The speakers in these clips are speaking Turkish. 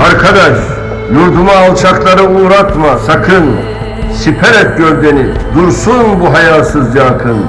Arkadaş, yurduma alçaklara uğratma sakın. Siper et gövdeni, dursun bu hayasızca akın.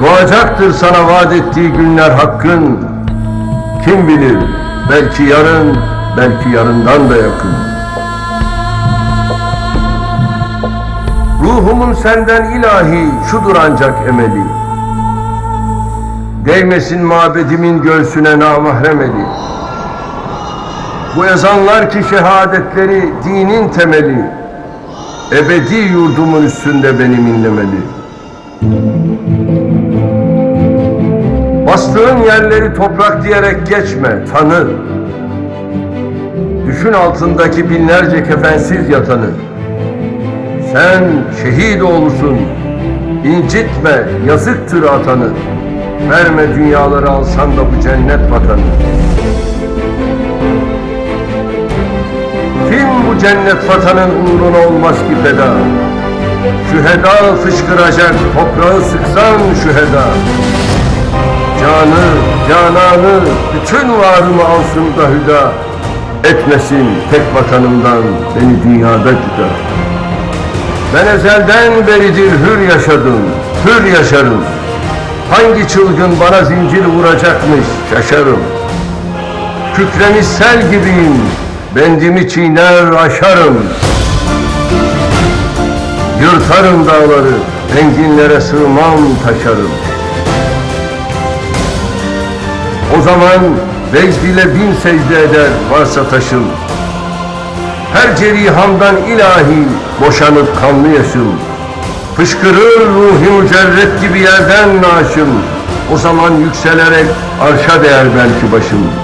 Doğacaktır sana vaat ettiği günler hakkın. Kim bilir, belki yarın, belki yarından da yakın. Ruhumun senden ilahi, şudur ancak emeli. Değmesin mabedimin göğsüne namahrem eli. Bu ezanlar ki şehadetleri dinin temeli Ebedi yurdumun üstünde benim inlemeli. Bastığın yerleri toprak diyerek geçme tanı. Düşün altındaki binlerce kefensiz yatanı. Sen şehit oğlusun incitme yazıktır atanı. Verme dünyaları alsan da bu cennet vatanı cennet vatanın uğruna olmaz ki feda? Şüheda fışkıracak, toprağı sıksan şüheda. Canı, cananı, bütün varımı alsın da hüda. Etmesin tek vatanımdan beni dünyada güda. Ben ezelden beridir hür yaşadım, hür yaşarım. Hangi çılgın bana zincir vuracakmış şaşarım. Kükremiş sel gibiyim, bendimi çiğner aşarım. Yırtarım dağları, enginlere sığmam taşarım. O zaman vecd ile bin secde eder varsa taşım. Her cerihamdan ilahi boşanıp kanlı yaşım. Fışkırır ruhi mücerret gibi yerden naşım. O zaman yükselerek arşa değer belki başım.